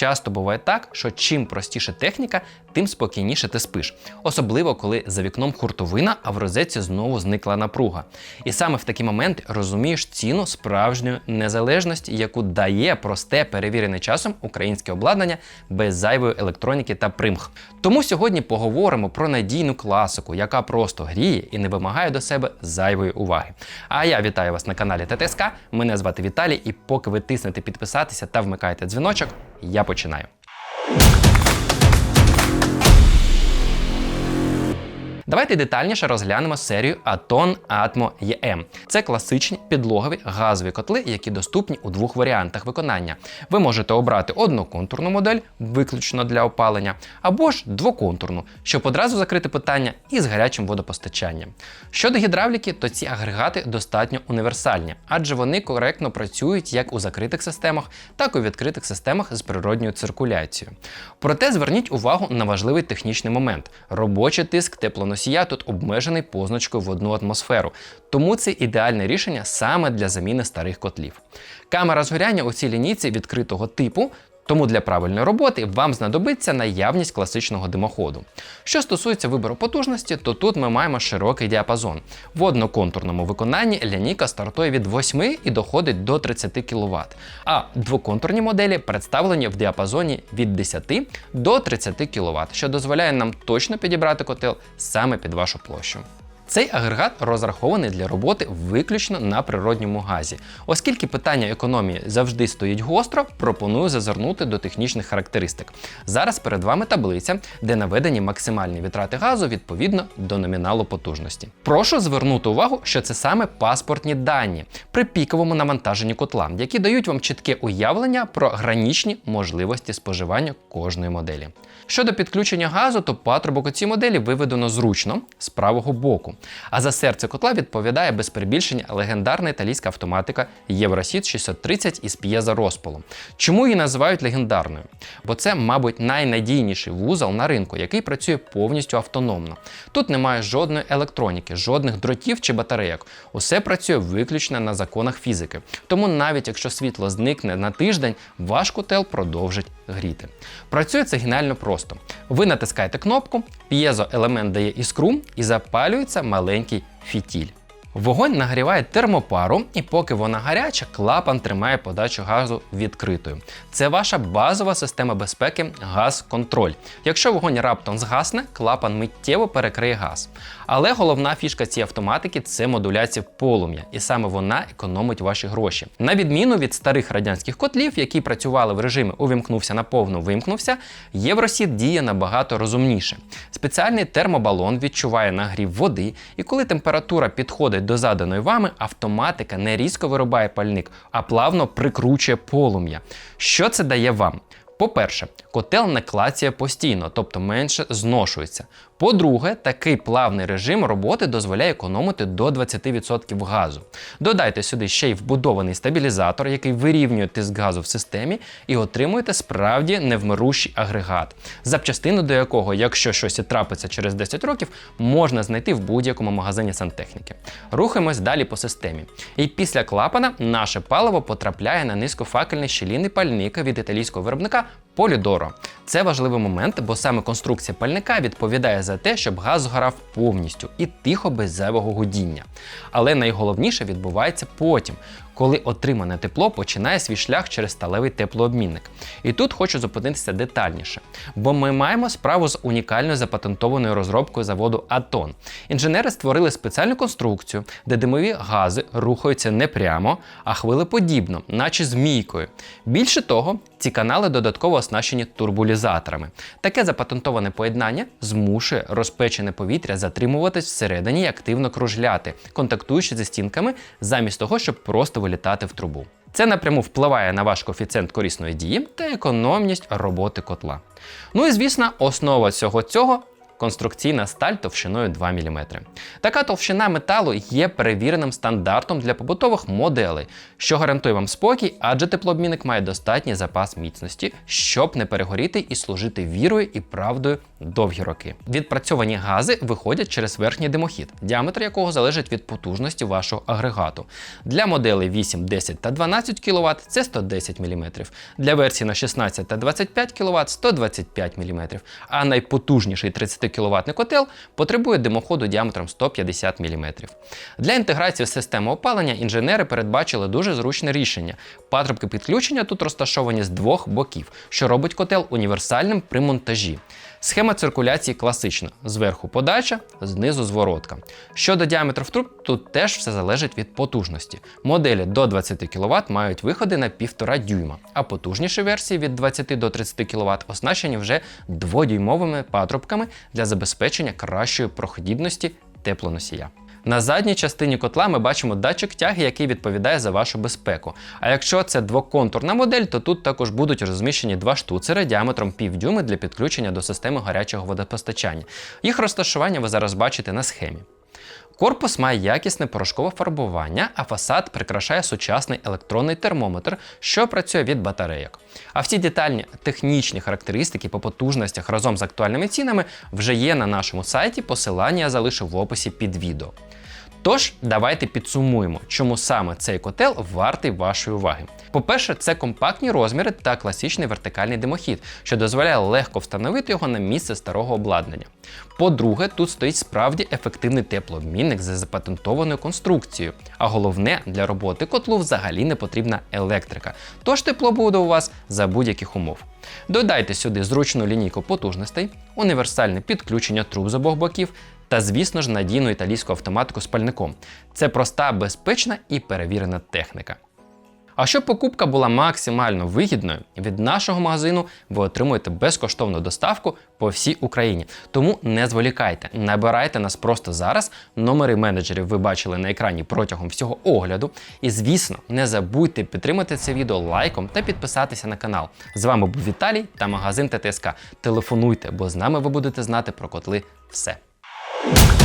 Часто буває так, що чим простіше техніка, тим спокійніше ти спиш, особливо коли за вікном хуртовина, а в розетці знову зникла напруга. І саме в такі моменти розумієш ціну справжньої незалежності, яку дає просте перевірене часом українське обладнання без зайвої електроніки та примх. Тому сьогодні поговоримо про надійну класику, яка просто гріє і не вимагає до себе зайвої уваги. А я вітаю вас на каналі ТТСК. Мене звати Віталій, і поки ви тиснете підписатися та вмикаєте дзвіночок, я починаю. Давайте детальніше розглянемо серію Aton Atmo EM. Це класичні підлогові газові котли, які доступні у двох варіантах виконання. Ви можете обрати одноконтурну модель, виключно для опалення, або ж двоконтурну, щоб одразу закрити питання із гарячим водопостачанням. Щодо гідравліки, то ці агрегати достатньо універсальні, адже вони коректно працюють як у закритих системах, так і у відкритих системах з природньою циркуляцією. Проте зверніть увагу на важливий технічний момент: робочий тиск теплоносія тут обмежений позначкою в одну атмосферу, тому це ідеальне рішення саме для заміни старих котлів. Камера згоряння у цій лінійці відкритого типу. Тому для правильної роботи вам знадобиться наявність класичного димоходу. Що стосується вибору потужності, то тут ми маємо широкий діапазон. В одноконтурному виконанні лінійка стартує від 8 і доходить до 30 кВт, а двоконтурні моделі представлені в діапазоні від 10 до 30 кВт, що дозволяє нам точно підібрати котел саме під вашу площу. Цей агрегат розрахований для роботи виключно на природньому газі. Оскільки питання економії завжди стоїть гостро, пропоную зазирнути до технічних характеристик. Зараз перед вами таблиця, де наведені максимальні витрати газу відповідно до номіналу потужності. Прошу звернути увагу, що це саме паспортні дані при піковому навантаженні котла, які дають вам чітке уявлення про гранічні можливості споживання кожної моделі. Щодо підключення газу, то патрубок у цій моделі виведено зручно з правого боку. А за серце котла відповідає без перебільшення легендарна італійська автоматика Євросіт 630 із п'єзорозпалом. Чому її називають легендарною? Бо це, мабуть, найнадійніший вузол на ринку, який працює повністю автономно. Тут немає жодної електроніки, жодних дротів чи батарейок. Усе працює виключно на законах фізики. Тому навіть якщо світло зникне на тиждень, ваш котел продовжить гріти. Працює це геніально просто. Ви натискаєте кнопку, п'єзоелемент дає іскру і запалюється маленький фітіль. Вогонь нагріває термопару, і поки вона гаряча, клапан тримає подачу газу відкритою. Це ваша базова система безпеки газ-контроль. Якщо вогонь раптом згасне, клапан миттєво перекриє газ. Але головна фішка цієї автоматики це модуляція полум'я, і саме вона економить ваші гроші. На відміну від старих радянських котлів, які працювали в режимі увімкнувся на повну, вимкнувся, Євросід діє набагато розумніше. Спеціальний термобалон відчуває нагрів води, і коли температура підходить до заданої вами, автоматика не різко вирубає пальник, а плавно прикручує полум'я. Що це дає вам? По-перше, котел не клацає постійно, тобто менше зношується. По-друге, такий плавний режим роботи дозволяє економити до 20% газу. Додайте сюди ще й вбудований стабілізатор, який вирівнює тиск газу в системі, і отримуєте справді невмирущий агрегат, запчастину до якого, якщо щось і трапиться через 10 років, можна знайти в будь-якому магазині сантехніки. Рухаємось далі по системі. І після клапана наше паливо потрапляє на низькофакельний щілінний пальник від італійського виробника Polidoro. Це важливий момент, бо саме конструкція пальника відповідає за те, щоб газ згорав повністю і тихо без зайвого гудіння. Але найголовніше відбувається потім, коли отримане тепло починає свій шлях через сталевий теплообмінник. І тут хочу зупинитися детальніше, бо ми маємо справу з унікальною запатентованою розробкою заводу Атон. Інженери створили спеціальну конструкцію, де димові гази рухаються не прямо, а хвилеподібно, наче змійкою. Більше того, ці канали додатково оснащені турбулізаторами. Таке запатентоване поєднання змушує розпечене повітря затримуватись всередині і активно кружляти, контактуючи зі стінками, замість того, щоб просто вилітати в трубу. Це напряму впливає на ваш коефіцієнт корисної дії та економність роботи котла. Ну і звісно, основа всього цього конструкційна сталь товщиною 2 мм. Така товщина металу є перевіреним стандартом для побутових моделей, що гарантує вам спокій, адже теплообмінник має достатній запас міцності, щоб не перегоріти і служити вірою і правдою довгі роки. Відпрацьовані гази виходять через верхній димохід, діаметр якого залежить від потужності вашого агрегату. Для моделей 8, 10 та 12 кВт це 110 мм, для версій на 16 та 25 кВт 125 мм, а найпотужніший 30 кВт котел потребує димоходу діаметром 150 мм. Для інтеграції в систему опалення інженери передбачили дуже зручне рішення. Патрубки підключення тут розташовані з двох боків, що робить котел універсальним при монтажі. Схема циркуляції класична: зверху подача, знизу зворотка. Щодо діаметрів труб, тут теж все залежить від потужності. Моделі до 20 кВт мають виходи на 1,5 дюйма, а потужніші версії від 20 до 30 кВт оснащені вже дводюймовими патрубками для забезпечення кращої прохідності теплоносія. На задній частині котла ми бачимо датчик тяги, який відповідає за вашу безпеку. А якщо це двоконтурна модель, то тут також будуть розміщені два штуцери діаметром півдюми для підключення до системи гарячого водопостачання. Їх розташування ви зараз бачите на схемі. Корпус має якісне порошкове фарбування, а фасад прикрашає сучасний електронний термометр, що працює від батарейок. А всі детальні технічні характеристики по потужностях разом з актуальними цінами вже є на нашому сайті. Посилання я залишу в описі під відео. Тож, давайте підсумуємо, чому саме цей котел вартий вашої уваги. По-перше, це компактні розміри та класичний вертикальний димохід, що дозволяє легко встановити його на місце старого обладнання. По-друге, тут стоїть справді ефективний теплообмінник з запатентованою конструкцією. А головне, для роботи котлу взагалі не потрібна електрика, тож тепло буде у вас за будь-яких умов. Додайте сюди зручну лінійку потужностей, універсальне підключення труб з обох боків та, звісно ж, надійну італійську автоматику з пальником. Це проста, безпечна і перевірена техніка. А щоб покупка була максимально вигідною, від нашого магазину ви отримуєте безкоштовну доставку по всій Україні. Тому не зволікайте, набирайте нас просто зараз. Номери менеджерів ви бачили на екрані протягом всього огляду. І звісно, не забудьте підтримати це відео лайком та підписатися на канал. З вами був Віталій та магазин ТТСК. Телефонуйте, бо з нами ви будете знати про котли все. Thank you.